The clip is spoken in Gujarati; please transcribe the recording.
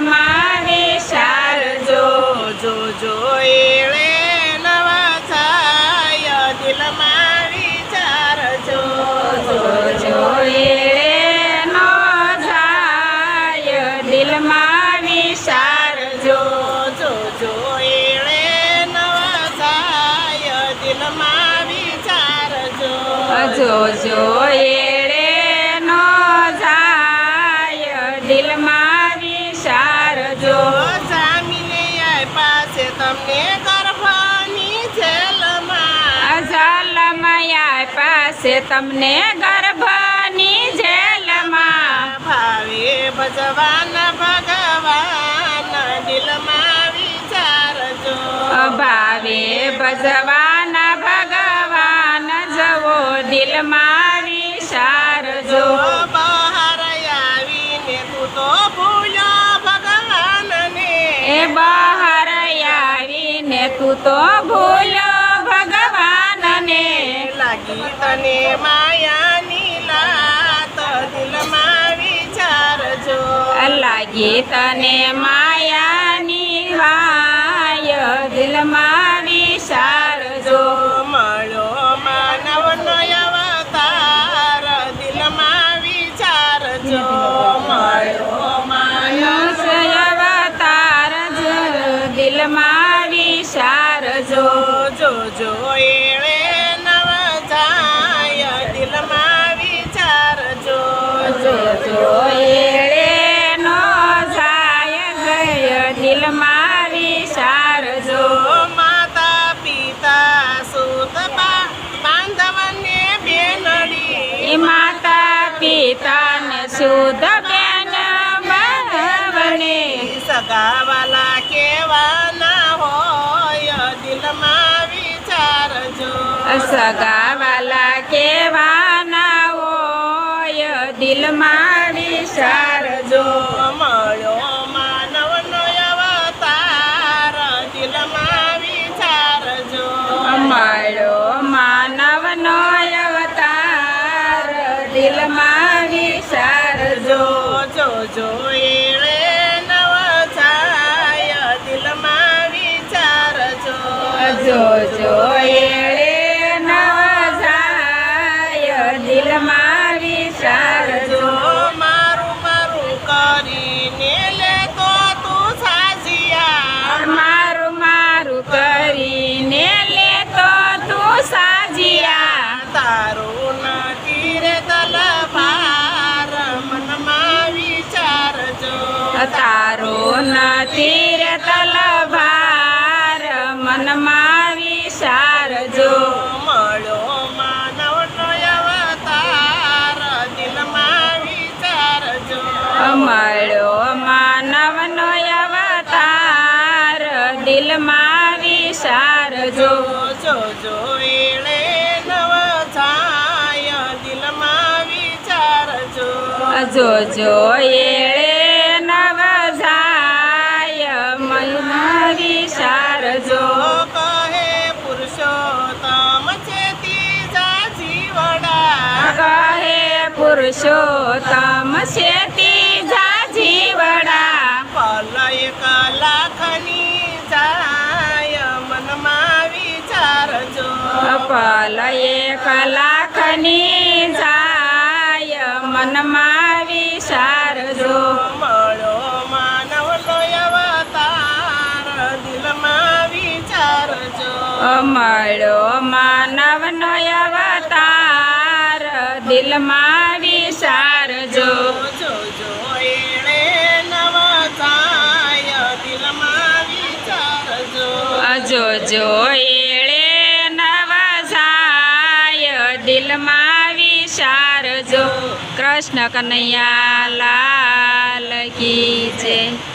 મારી શાર જો જો નવા થાય, દિલ ચાર જો જો જો, એળે નો થાય, દિલ જો જો નવા થાય, દિલ મારી જો જો જો તમને ગર્ભની જેલમાં. ભાવે ભજવાના ભગવાન દિલમાં વિચારજો ભાવે ભજવાના ભગવાન જવો દિલમાં વિચારજો બહાર આવીને તું તો ભૂલ્યો ભગવાનને. એ બહાર આવીને તું તો ભૂલો ભગવાનને તને માયાની લાત દિલમાં વિચારજો. લાગી તને માયાની વાય દિલમાં ગય મારી સારજો. માતા પિતા સુત બાંધવને બેનડી. માતા પિતાને સુત બેન બને સગાવાલા કેવાના હોય દિલમાં વિચારજો સગાવાલા કેવાના હોય દિલમાં વિચારજો વિચારજો જો તારો નથી જો મળો મનમાં વિચારજો મળ્યો માનવનો અવતાર દિલમાં વિચારજો મળ્યો માનવનો અવતાર દિલમાં વિચારજો જો જો એળે નવ છાય દિલમાં વિચારજો જો એળે પુરુષોત્તમ શેતી જીવડા પલય કલાખની જાય મનમાં વિચારજો પલ એક લાખની જાય મનમાં વિચારજો મળ્યો માનવનો અવતાર દિલમાં વિચારજો મળ્યો માનવનો અવતાર દિલમાં વિચારજો નવા નવ જાય દિલમાં વિચારજો કૃષ્ણ કનૈયા લાલ કી જય.